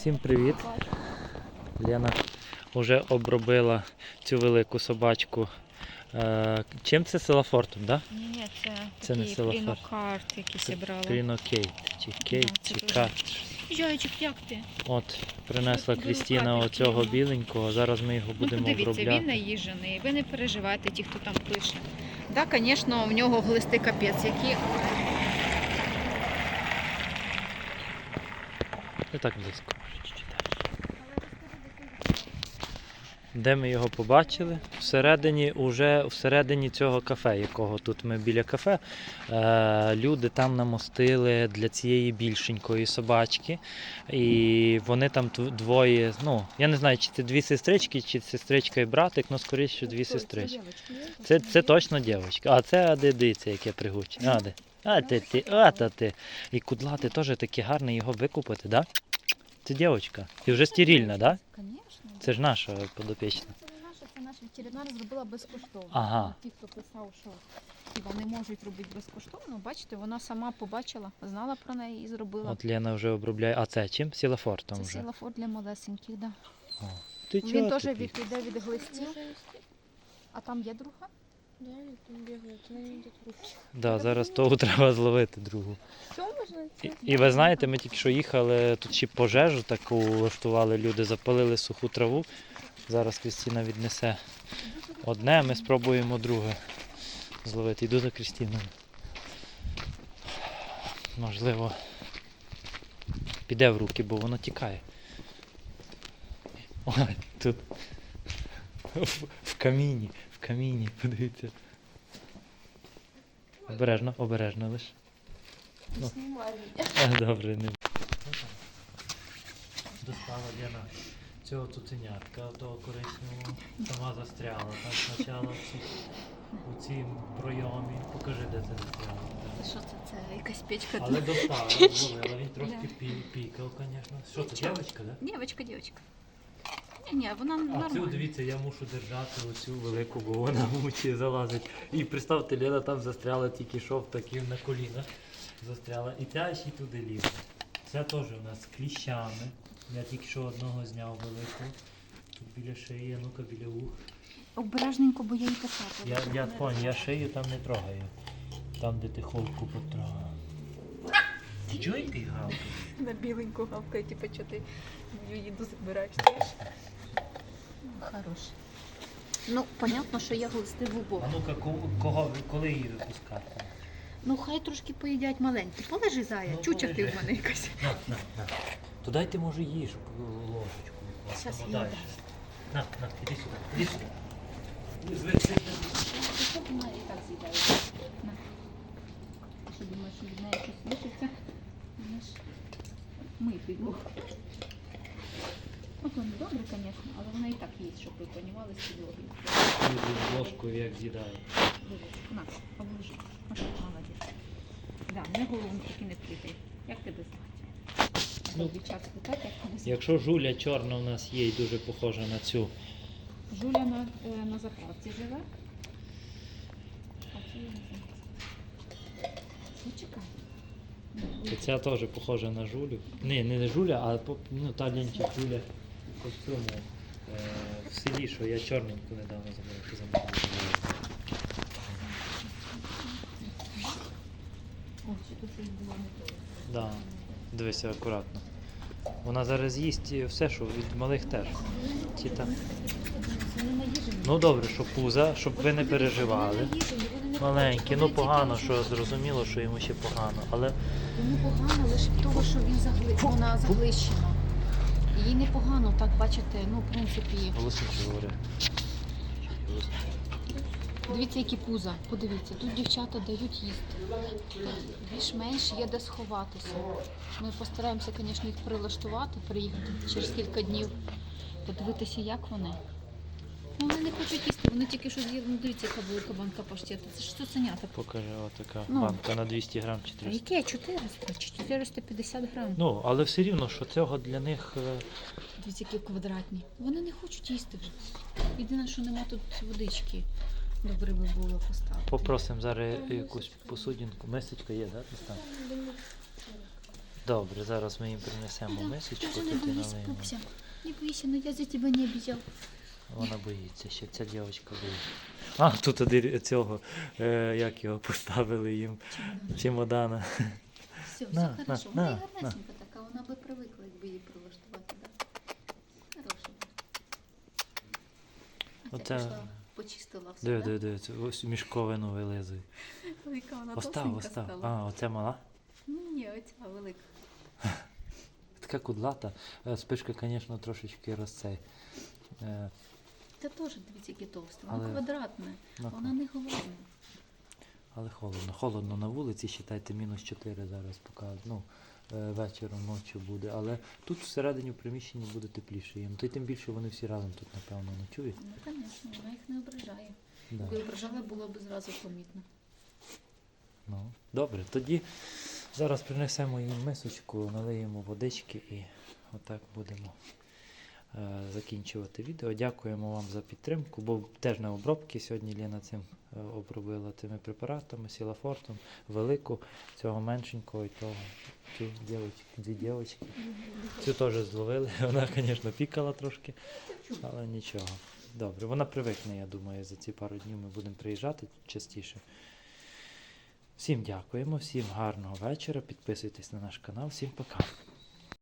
Всім привіт! Лена вже обробила цю велику собачку. Е, чим це селафортом, да? Ні, це, Це не який зібрала. Крінокейт. Чи кейт, Да, чи кат. Жойчик, як ти? От, принесла Велика Крістіна оцього ну. біленького. Зараз ми його Ну, будемо подивіться, він обробляти. наїжений. Ви не переживайте, ті, хто там пише. Так, звісно, в нього глисти капець, які Не так близько. Де ми його побачили? Всередині, уже всередині цього кафе, якого тут ми біля кафе, е, люди там намостили для цієї більшенької собачки. І вони там двоє, ну, я не знаю, чи це дві сестрички, чи сестричка і братик, ну скоріше дві сестрички. Це, це точно дівчинка. А це Ади, дивіться, яке пригучне. Ади. А ти ти, а та ти. І кудлати теж таке гарне його викупити, да? Це дівчинка. І вже стерильна, да? Звісно. Це ж наша подопічна. Це не наша, це наш ветеринар зробила безкоштовно. Ага. Ті, хто писав, що хіба не можуть робити безкоштовно, бачите, вона сама побачила, знала про неї і зробила. От Лена вже обробляє. А це чим? Сілафортом Це вже. сілафор для малесеньких, да. Ти Він теж такий? від глистів. А там є друга? Да, там бегают, но они руки. Да, зараз того треба зловити другу. Все? І, і ви знаєте, ми тільки що їхали, тут ще пожежу таку влаштували люди, запалили суху траву. Зараз Крістіна віднесе одне, а ми спробуємо друге зловити. Йду за Крістіною. Можливо, піде в руки, бо воно тікає. Ой, тут в, в каміні, в каміні, подивіться. Обережно, обережно лише. Ну. А, Добре, не. Достала Лена цього цуценятка, того коричневого, сама застряла. Там спочатку в ці, у цій пройомі. Покажи, де це застряло. Що це? Це якась печка. Але достала, зловила. Він трошки пі- пікав, звісно. Що це, дівчинка, да? Дівчинка, дівчинка. Ні, ні, вона А цю, дивіться, я мушу держати оцю велику, бо вона мучить залазить. І представте, Лена там застряла, тільки що в таким на колінах застряла. І ця ще й туди лізе. Ця теж у нас з кліщами. Я тільки що одного зняв великого. Тут біля шиї, а ну-ка біля вух. Обережненько, бо я її писати. Я, я понял, я шию там не трогаю. Там, де ти холку потрогав. Чого який? На біленьку гавкає, типу, що ти їду забираєш. Хорош. Ну, понятно, що я глисти в А ну-ка, кого, кого, коли її випускати? Ну, хай трошки поїдять маленькі. Полежи зая, Ну, чуча ти полежи. в мене якась. На, на, на. То дайте, може, їжу, ложечку. Щас Ну, я дай. дам. На, на, іди сюди, іди сюди. Звідси. Що ти мене і так з'їдаєш? На. Ти що думаєш, що від неї щось лишиться? Ми. Ну, то не добре, звісно, але вона і так їсть, щоб ви розуміли, з підлоги. Люди ложкою як з'їдає. На, оближи. Ось так, молодець. Да, не голову тільки не вкидай. Як тебе звати? Ну, Дівчат спитати, як тебе звати. Якщо жуля чорна у нас є і дуже похожа на цю. Жуля на, е, на заправці живе. А це я не знаю. Ну, чекай. То ця теж похожа на жулю. Ні, не на жуля, а по- ну, та лінчик жуля цьому. Е, в селі, що я чорненьку недавно замовив. Чи не то. Да. Дивися акуратно. Вона зараз їсть все, що від малих теж. Ті та- Наїжені. Ну добре, що пуза, щоб ви не переживали. Вони наїжені, вони не Маленькі, ну погано, що зрозуміло, що йому ще погано, але Йому погано лише від того, що він загли... вона заглищена. Їй не погано, так бачите, ну, в принципі, голосніше говори. дивіться, які пуза. Подивіться, тут дівчата дають їсти. Більш-менш є де сховатися. Ми постараємося, звісно, їх прилаштувати, приїхати через кілька днів, подивитися, як вони. Ну, вони не хочуть їсти, вони тільки що з'їли. Ну, дивіться, яка велика банка паштету. Це ж цуценята. Покажи, отака Ну. банка на 200 грам чи А 300. яке 400 чи 450 грам? Ну, але все рівно, що цього для них е, Дивіться, які квадратні. Вони не хочуть їсти вже. Єдине, що нема тут водички. Добре би було поставити. попросимо зараз якусь посудинку. Мисочка є, да? десь там? Добре, зараз ми їм принесемо мисочку, Даже не боись, пупся. Не бойся, но я за тебя не обидел. Вона боїться, ще ця дівчинка боїться. А, тут один цього, е, як його поставили їм, чемодана. Все, все на, хорошо. на, Вона на. і гарнесенька така, вона би привикла, якби її прилаштувати. Да. Хороша. А Оце- ця пішла, почистила все, Диви, да? диви, диви, це ось мішковину вилизує. Яка вона Остав, товстенька остав. стала. А, оце мала. Ні, оця велика. Така кудлата. Е, Спишка, звісно, трошечки розцей. Е, Це теж, дивіться, яке товсте. Воно Але- квадратне, ну, вона не голодна. Але холодно. Холодно на вулиці, считайте, мінус 4 зараз показує. Ну, е, вечором, ночі буде. Але тут всередині в приміщенні буде тепліше їм. То й тим більше вони всі разом тут, напевно, ночують. Ну, звісно, вона їх не ображає. Да. Якби ображала, було б зразу помітно. Ну, добре, тоді зараз принесемо їм мисочку, налиємо водички і отак будемо закінчувати відео. Дякуємо вам за підтримку, бо теж на обробки сьогодні Ліна цим е, обробила тими препаратами, сілафортом, велику, цього меншенького і того. Цю дівочки, дві дівочки. Цю теж зловили. Вона, звісно, пікала трошки, але нічого. Добре, вона привикне, я думаю, за ці пару днів ми будемо приїжджати частіше. Всім дякуємо, всім гарного вечора. Підписуйтесь на наш канал, всім пока.